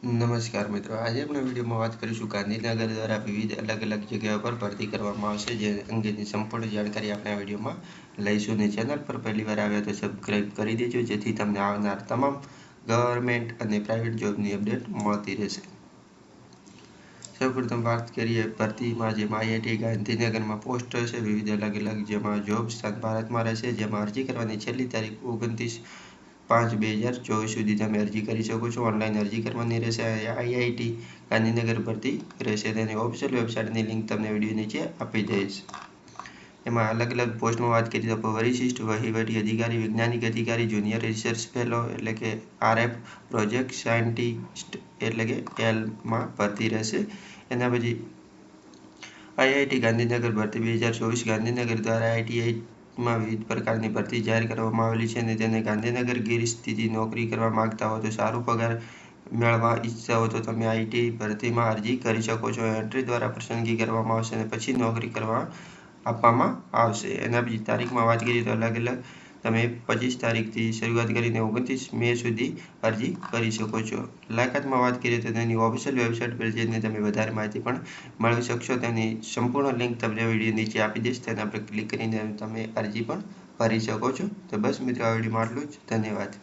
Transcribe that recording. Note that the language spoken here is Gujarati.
નમસ્કાર મિત્રો. આજે આપણે વિડીયોમાં વાત કરીશું ગાંધીનગર દ્વારા વિવિધ અલગ અલગ જગ્યાઓ પર ભરતી કરવામાં આવશે, જે અંગેની સંપૂર્ણ જાણકારી આપણે આ વિડીયોમાં લઈશું. અને ચેનલ પર પહેલી વાર આવ્યા તો સબસ્ક્રાઈબ કરી દેજો, જેથી તમને આવનાર તમામ ગવર્મેન્ટ અને પ્રાઇવેટ જોબની અપડેટ મળતી રહેશે. સૌપ્રથમ વાત કરીએ, ભરતીમાં જેમાં આઈઆઈટી ગાંધીનગરમાં પોસ્ટ છે, વિવિધ અલગ અલગ જેમાં જોબ સ્થાન ભારતમાં રહેશે, જેમાં અરજી કરવાની છેલ્લી તારીખ ઓગણત્રીસ પાંચ બે હજાર ચોવીસ સુધી તમે અરજી કરી શકો છો. ઓનલાઈન અરજી કરવાની રહેશે. આઈઆઈટી ગાંધીનગર પરથી રહેશે. તેની ઓફિશિયલ વેબસાઇટની લિંક તમને વીડિયો નીચે આપી દઈશ. એમાં અલગ અલગ પોસ્ટમાં વાત કરીએ તો વરિશિષ્ટ વહીવટી અધિકારી, વૈજ્ઞાનિક અધિકારી જુનિયર રિસર્ચ ફેલો એટલે કે આરએફ પ્રોજેક્ટ સાયન્ટિસ્ટ એટલે કે એલમાં ભરતી રહેશે. એના પછી આઈઆઈટી ગાંધીનગર ભરતી બે હજાર ચોવીસ ગાંધીનગર દ્વારા આઈટીઆઈ માં વિવિધ પ્રકારની ભરતી જાહેર કરવામાં આવેલી છે અને તેને ગાંધીનગર ગીર સ્થિતિ નોકરી કરવા માંગતા હો તો સારો પગાર મેળવવા ઈચ્છતા હો તો તમે આઈટી ભરતીમાં અરજી કરી શકો છો. એન્ટ્રી દ્વારા પસંદગી કરવામાં આવશે અને પછી નોકરી કરવા આપવામાં આવશે. એના બીજી તારીખમાં વાત કરીએ તો અલગ અલગ તમે પચીસ તારીખથી શરૂઆત કરીને ઓગણત્રીસ મે સુધી અરજી કરી શકો છો. લાયકાતમાં વાત કરીએ તો તેની ઓફિશિયલ વેબસાઇટ પર જઈને તમે વધારે માહિતી પણ મેળવી શકશો. તેની સંપૂર્ણ લિંક તમને વીડિયો નીચે આપી દઈશ. તેના પર ક્લિક કરીને તમે અરજી પણ ભરી શકો છો. તો બસ મિત્રો, આ વિડીયોમાં આટલું જ. ધન્યવાદ.